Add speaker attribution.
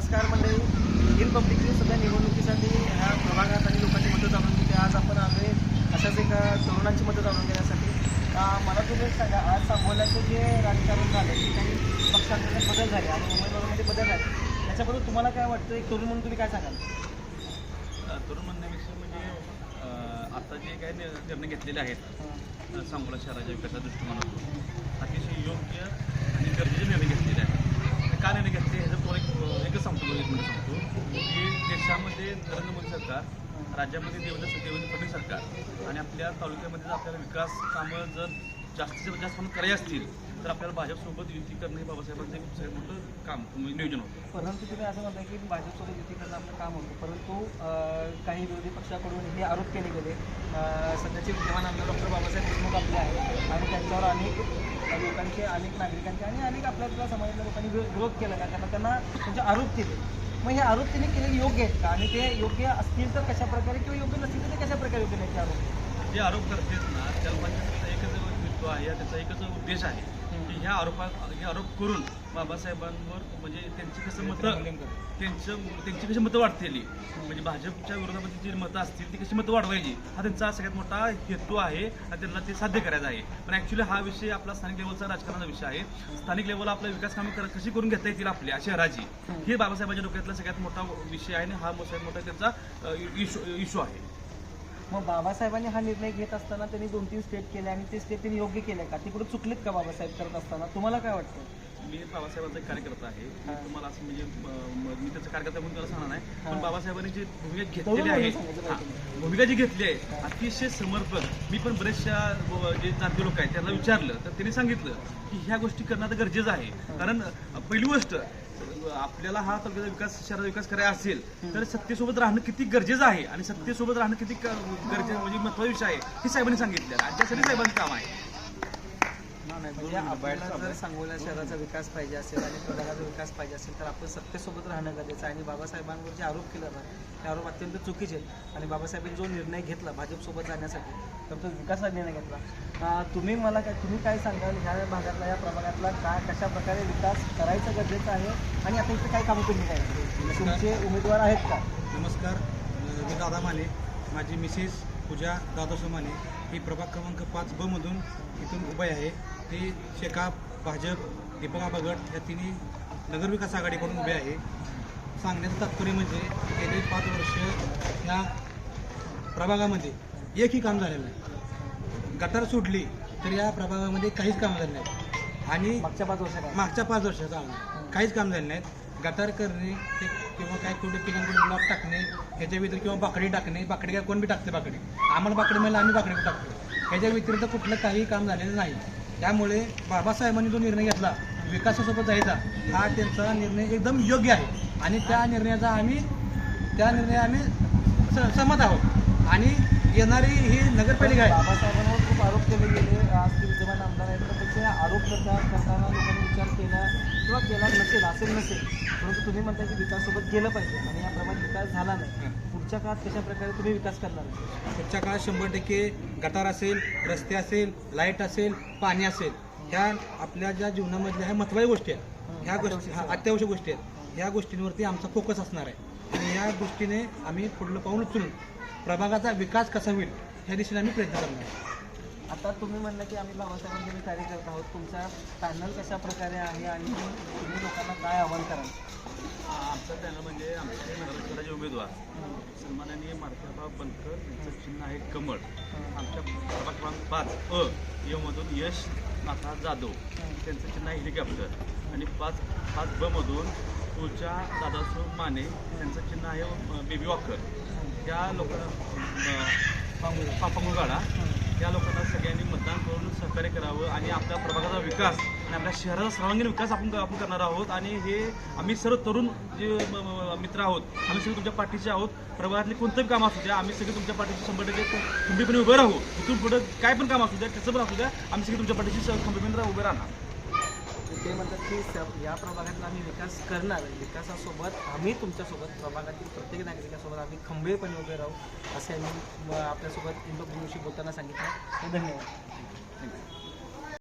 Speaker 1: नमस्कार मंडळी. इन पब्लिकची सध्या निवडणुकीसाठी ह्या प्रभागात आणि लोकांची मतं जाणून घेते. आज आपण आलोय अशाच एक तरुणांची मतं जाणून घेण्यासाठी. मला तुम्ही सांगा आज सांगोल्याचं जे राजकारण झालं की काही पक्षांतर्गत बदल झाले आणि उमेदवारांमध्ये बदल झाले. त्याच्याबद्दल तुम्हाला काय वाटतं? एक तरुण म्हणून तुम्ही काय सांगाल?
Speaker 2: तरुण म्हणण्यापेक्षा म्हणजे आता जे काही निर्णय घेतलेले आहेत सांगोला शहराच्या विकासाच्या दृष्टिकोनातून अतिशय योग्य आणि गरजेचे निर्णय घेतलेले आहेत आणि का निर्णय घेतले ह्याचं तुम्हाला एक एकच सांगतो बरं, एक मिनिट सांगतो की देशामध्ये नरेंद्र मोदी सरकार राज्यामध्ये देवेंद्र देवेंद्र फडणवीस सरकार आणि आपल्या तालुक्यामध्ये जर आपल्याला विकास कामं जर जास्तीत जास्त कामं करायची असतील तर आपल्याला भाजपसोबत युती करणं हे बाबासाहेबांचं खूप सगळ्यात मोठं काम म्हणजे नियोजन होतं.
Speaker 1: परंतु तुम्ही असं म्हणता की भाजपसोबत युती करणं आपलं काम होतं परंतु काही विरोधी पक्षाकडून हे आरोप केले गेले. सध्याचे विद्यमान आमदार डॉक्टर बाबासाहेब देशमुख आपले आहेत आणि त्यांच्यावर अनेक लोकांचे अनेक नागरिकांचे आणि अनेक आपल्या समाजातल्या लोकांनी विरोध केला का त्यांना त्यांना त्यांचे आरोप केले. मग हे आरोप त्यांनी केलेले योग्य आहेत का? आणि ते योग्य असतील तर कशा प्रकारे किंवा योग्य नसतील तर ते कशा प्रकारे योग्य नाही ते आरोप?
Speaker 2: जे आरोप करतेत ना त्या लोकांचा एकच हेतू आहे त्याचा एकच उद्देश आहे. की ह्या आरोपा हे आरोप करून बाबासाहेबांवर म्हणजे त्यांची कसं मतं त्यांचं त्यांची कशी मतं वाढतेली? म्हणजे भाजपच्या विरोधामध्ये जी मतं असतील ती कशी मतं वाढवायची? हा त्यांचा सगळ्यात मोठा हेतू आहे आणि त्यांना ते साध्य करायचं आहे. पण ॲक्च्युली हा विषय आपला स्थानिक लेवलचा राजकारणाचा विषय आहे. स्थानिक लेवलला आपला विकास कामं कर कशी करून घेता येतील आपल्या? शहराची हे. बाबासाहेबांच्या डोक्यातला सगळ्यात मोठा विषय आहे आणि हा सगळ्यात मोठा त्यांचा इशू इशू आहे.
Speaker 1: मग बाबासाहेबांनी हा निर्णय घेत असताना त्यांनी दोन तीन स्टेप केले आणि ते स्टेप त्यांनी योग्य केले का? तिकडे चुकलेत का बाबासाहेब करत असताना? तुम्हाला काय वाटतं?
Speaker 2: मी बाबासाहेबांचा एक कार्यकर्ता आहे. मी. तुम्हाला असं म्हणजे म- त्याचा कार्यकर्ता म्हणून त्याला सांगणार नाही. पण बाबासाहेबांनी जी भूमिका घेतलेली आहे. भूमिका जी घेतली आहे अतिशय समर्पक. मी पण बरेचशा जे जाणते लोक आहेत त्यांना विचारलं. तर त्यांनी सांगितलं की ह्या गोष्टी करणं आता गरजेचं आहे. कारण पहिली गोष्ट आपल्याला हा तालुक्याचा विकास शहराचा विकास करायचा असेल तर सत्तेसोबत राहणं किती गरजेचं आहे? आणि सत्तेसोबत राहणं किती गरजेचं म्हणजे महत्त्वाचा विषय आहे हे साहेबांनी सांगितलं. आणि त्यासाठी साहेबांचं काम आहे.
Speaker 1: म्हणजे आपल्याला जर सांगोला शहराचा विकास पाहिजे असेल आणि प्रभागाचा विकास पाहिजे असेल तर आपण सत्तेसोबत राहणं गरजेचं आहे. आणि बाबासाहेबांवर जे आरोप केला ना ते आरोप अत्यंत चुकीचे आहेत. आणि बाबासाहेबांनी जो निर्णय घेतला भाजपसोबत जाण्यासाठी तर तो विकासाचा निर्णय घेतला. तुम्ही मला काय तुम्ही काय सांगाल? ह्या भागातला या प्रभागातला काय कशा प्रकारे विकास करायचा गरजेचं आहे? आणि आता इथे काय कामं तुम्ही काय तुमचे उमेदवार आहेत का?
Speaker 3: नमस्कार. मी दादा माने. माझी मिसेस पूजा दादा माने ही प्रभाग क्रमांक पाच ब मधून इथून उभे आहे. ती शेकाप भाजप दीपक आबागड या तिन्ही नगरविकास आघाडीकडून उभे आहे. सांगण्याचं तात्पर्य म्हणजे गेली पाच वर्ष या प्रभागामध्ये एकही काम झालेलं नाही. गटार सोडली तर या प्रभागामध्ये काहीच काम झालं नाही. आणि
Speaker 1: मागच्या पाच वर्षात
Speaker 3: मागच्या पाच वर्षाचं काम काहीच काम झालं नाहीत गटार करणे किंवा काय कुठे ठिकाणी ब्लॉक टाकणे ह्याच्या व्यतिरिक्त किंवा बाकडी टाकणे बाकडी काय कोण बी टाकते बाकडी आम्हाला बाकडी मिळालं आम्ही बाकडी टाकतो. ह्याच्या व्यतिरिक्त कुठलं काही काम झालेलं नाही. त्यामुळे बाबासाहेबांनी जो निर्णय घेतला विकासासोबत जायचा हा त्यांचा निर्णय एकदम योग्य आहे. आणि त्या निर्णयाचा आम्ही त्या निर्णय आम्ही सहमत आहोत. आणि येणारी ही नगरपालिका आहे.
Speaker 1: बाबासाहेबांवर खूप आरोप केले गेले. आज ते विद्यमान आमदार आहेत तर त्याचे आरोप करता करताना लोकांनी विचार केला. किंवा केला नसेल असेल नसेल परंतु तुम्ही म्हणता की विकाससोबत गेलं पाहिजे आणि या प्रमाणात विकास झाला नाही. पुढच्या काळात कशा प्रकारे तुम्ही विकास करणार?
Speaker 3: पुढच्या काळात शंभर टक्के गटार असेल रस्ते असेल लाइट असेल पाणी असेल ह्या आपल्या ज्या जीवनामधल्या ह्या महत्त्वाच्या गोष्टी आहेत. ह्या गोष्टी ह्या अत्यावश्यक गोष्टी आहेत. ह्या गोष्टींवरती आमचा फोकस असणार आहे. आणि या गोष्टीने आम्ही पुढलं पाऊल उचलून प्रभागाचा विकास कसा होईल ह्या दिशेने आम्ही प्रयत्न करणार आहे
Speaker 1: आता तुम्ही म्हणलं की आम्ही बाबासाहेबांचे कार्य करत आहोत. तुमचा पॅनल कशा प्रकारे आहे आणि तुम्ही लोकांना काय आव्हान कराल?
Speaker 2: आमचा पॅनल म्हणजे आमचे नगरपालिकेचे उमेदवार. सन्माननीय मार्केटराव बनकर यांचं चिन्ह आहे कमळ. आमच्या प्रभाग क्रमांक पाच अ यमधून यश नाथा जाधव त्यांचं चिन्ह आहे हेलिकॉप्टर आणि पाच पाच ब मधून पूजा दादासो माने त्यांचं चिन्ह आहे बेबी वॉकर त्या लोकांना पापामुगाडा या लोकांना सगळ्यांनी मतदान करून सहकार्य करावं आणि आपल्या प्रभागाचा विकास आणि आपल्या शहराचा सर्वांगीण विकास आपण आपण करणार आहोत. आणि हे आम्ही सर्व तरुण जे मित्र आहोत आम्ही सगळे तुमच्या पाठीचे आहोत. प्रभागातले कोणतंही काम असू द्या आम्ही सगळे तुमच्या पाठीशी शंभर टक्के खंबीपणे उभे राहू. इथून पुढे काय पण काम असू द्या कसं पण असू द्या आम्ही सगळे तुमच्या पाठीशी खंबीपणे उभे राहणार.
Speaker 1: ते म्हणतात की स- या प्रभागातला आम्ही विकास करणार विकासासोबत आम्ही तुमच्यासोबत प्रभागातील प्रत्येक नागरिकासोबत आम्ही खंबीरपणे उभे राहू असे आम्ही आपल्यासोबत इंदोर बोलताना सांगितलं. धन्यवाद.
Speaker 2: थँक्यू.